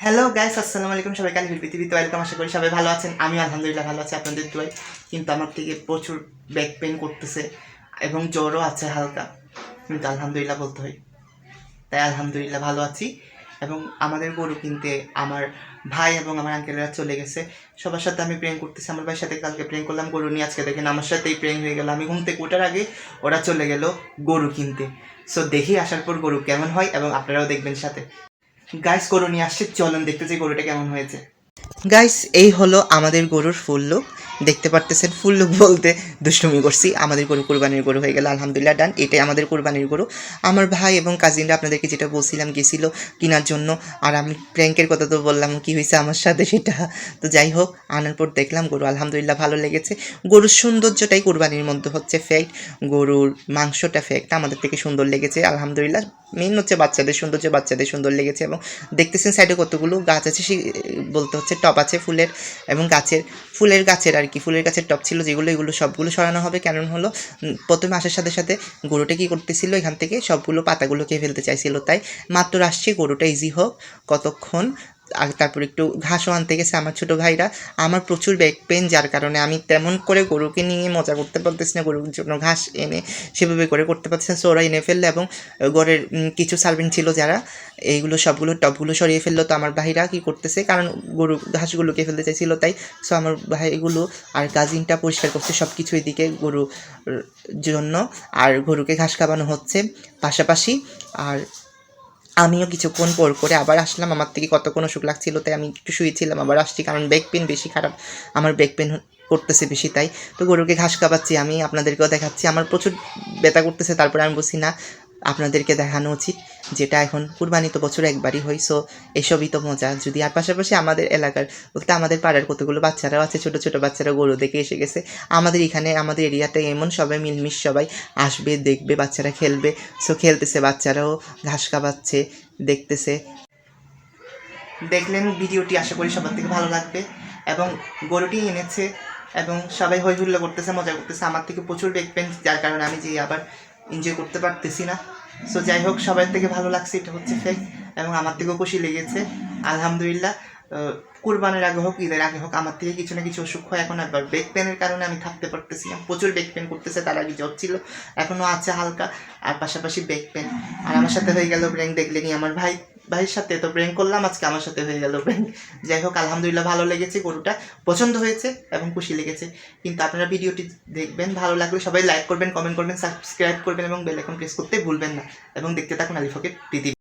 Hello guys আসসালামু আলাইকুম। সবাই কালী পৃথিবীতে ওয়েলকাম আশা করি সবাই ভালো আছেন। আমি আলহামদুলিল্লাহ ভালো আছি আপনাদের দোয়াই কিন্তু আমার থেকে প্রচুর ব্যাক পেন করতেছে এবং জ্বরও আছে হালকা। কিন্তু আলহামদুলিল্লাহ বলতে হয়, তাই আলহামদুলিল্লাহ ভালো আছি। এবং আমাদের গরু কিনতে আমার ভাই এবং আমার আঙ্কেলরা চলে গেছে। সবার সাথে আমি প্রেম করতেছি। আমার ভাইয়ের সাথে কালকে প্রেম করলাম গরু নিয়ে। আজকে দেখেন আমার সাথেই প্রেম হয়ে গেল। আমি ঘুম থেকে ওঠার আগে ওরা চলে গেল গরু কিনতে। সো দেখি আসার পর গরু কেমন হয় এবং আপনারাও দেখবেন সাথে। গাইস গরু নিয়ে আসছে, চলুন দেখতে যে গরুটা কেমন হয়েছে। গাইস এই হলো আমাদের গরুর ফুল লুক দেখতে পারতেছেন, ফুল লুক বলতে দুষ্টুমি করছি। আমাদের গরু কোরবানির গরু হয়ে গেল, আলহামদুলিল্লাহ ডান এটাই আমাদের কোরবানির গরু। আমার ভাই এবং কাজিনরা আপনাদেরকে যেটা বলছিলাম, গেছিল কেনার জন্য। আর আমি প্র্যাঙ্কের কথা তো বললাম, কি হয়েছে আমার সাথে সেটা। তো যাই হোক, আনার পর দেখলাম গরু আলহামদুলিল্লাহ ভালো লেগেছে। গরুর সৌন্দর্যটাই কোরবানির মধ্যে হচ্ছে ফ্যাক্ট গরুর মাংসটা ফ্যাক্ট আমাদের থেকে সুন্দর লেগেছে, আলহামদুলিল্লাহ। মেন হচ্ছে বাচ্চাদের সৌন্দর্য, বাচ্চাদের সুন্দর লেগেছে এবং দেখতেছেন সাইডে কতগুলো গাছ আছে সে বলতে হচ্ছে টপ আছে ফুলের এবং গাছের, ফুলের গাছের আর কি, ফুলের গাছের টপ ছিল যেগুলো, এগুলো সবগুলো সরানো হবে। কারণ হলো প্রথমে আসার সাথে সাথে গরুটা কী করতেছিল, এখান থেকে সবগুলো পাতাগুলোকে ফেলতে চাইছিল। তাই মাত্র আসছে, গরুটা ইজি হোক, কতক্ষণ আর তারপর একটু ঘাসও আনতে গেছে আমার ছোটো ভাইরা। আমার প্রচুর ব্যাক পেন, যার কারণে আমি তেমন করে গরুকে নিয়ে মজা করতে পারতেছি না, গরুর জন্য ঘাস এনে সেভাবে করে করতে পারছি না। সো ওরা এনে ফেললে এবং গড়ের কিছু সার্ভেন্ট ছিল যারা, এইগুলো সবগুলো টপগুলো সরিয়ে ফেলল। তো আমার ভাইরা কি করতেছে, কারণ গরু ঘাসগুলোকে ফেলতে চাইছিল তাই। সো আমার ভাইগুলো আর কাজিনটা পরিষ্কার করছে সব কিছু এদিকে গরু জন্য। আর গরুকে ঘাস খাওয়ানো হচ্ছে। পাশাপাশি আর আমিও কিছুক্ষণ পর করে আবার আসলাম। আমার থেকে কতক্ষণ সুখ লাগছিল তাই আমি একটু শুয়েছিলাম, আবার আসছি কারণ ব্যাক পেন বেশি খারাপ। আমার ব্যাক পেন করতেছে বেশি তাই। তো গরুকে ঘাস খাওয়াচ্ছি, আমি আপনাদেরকেও দেখাচ্ছি। আমার প্রচুর ব্যথা করতেছে, তারপরে আমি বলছি, না আপনাদেরকে দেখানো উচিত, যেটা এখন কুরবানি তো বছরে একবারই হয় সো এসবই তো মজা। যদি আর পাশাপাশি আমাদের এলাকার, বলতে আমাদের পাড়ার কতগুলো বাচ্চারাও আছে, ছোট ছোট বাচ্চারা গরু দেখে এসে গেছে। আমাদের এখানে, আমাদের এরিয়াতে এমন সবাই, মিলমিশ সবাই আসবে, দেখবে, বাচ্চারা খেলবে সো খেলতেছে, বাচ্চারাও ঘাস খাওয়াচ্ছে দেখতেছে। দেখলেন ভিডিওটি, আশা করি সবার থেকে ভালো লাগবে। এবং গরুটি এনেছে, এবং সবাই হই হুল্লো করতেছে, মজা করতেছে, আমার থেকে প্রচুর বেক পেন যার কারণে আমি যে আবার এনজয় করতে পারতেছি না। সো যাই হোক, সবার থেকে ভালো লাগছে, এটা হচ্ছে ফেক এবং আমার থেকেও খুশি লেগেছে। আলহামদুলিল্লাহ কুরবানের আগে হোক, ঈদের আগে হোক, আমার থেকে কিছু না কিছু অসুখ হয়। এখন একবার ব্যাক পেনের কারণে আমি থাকতে পারতেছি না। প্রচুর ব্যাক পেন করতেছে, তার আগে জ্বর ছিল এখনও আছে হালকা, আর পাশাপাশি ব্যাক পেন আর আমার সাথে হয়ে গেল ব্র্যাঙ্ক দেখলেনি আমার ভাই। ভাইয়ের সাথে তো প্রেম করলাম, আজকে আমার সাথে হয়ে গেল ব্রেন যাই হোক, আলহামদুলিল্লাহ ভালো লেগেছে, গরুটা পছন্দ হয়েছে এবং খুশি লেগেছে। কিন্তু আপনারা ভিডিওটি দেখবেন, ভালো লাগলে সবাই লাইক করবেন কমেন্ট করবেন সাবস্ক্রাইব করবেন এবং বেল আইকন প্রেস করতে ভুলবেন না। এবং দেখতে থাকুন আলিফকের পৃথিবী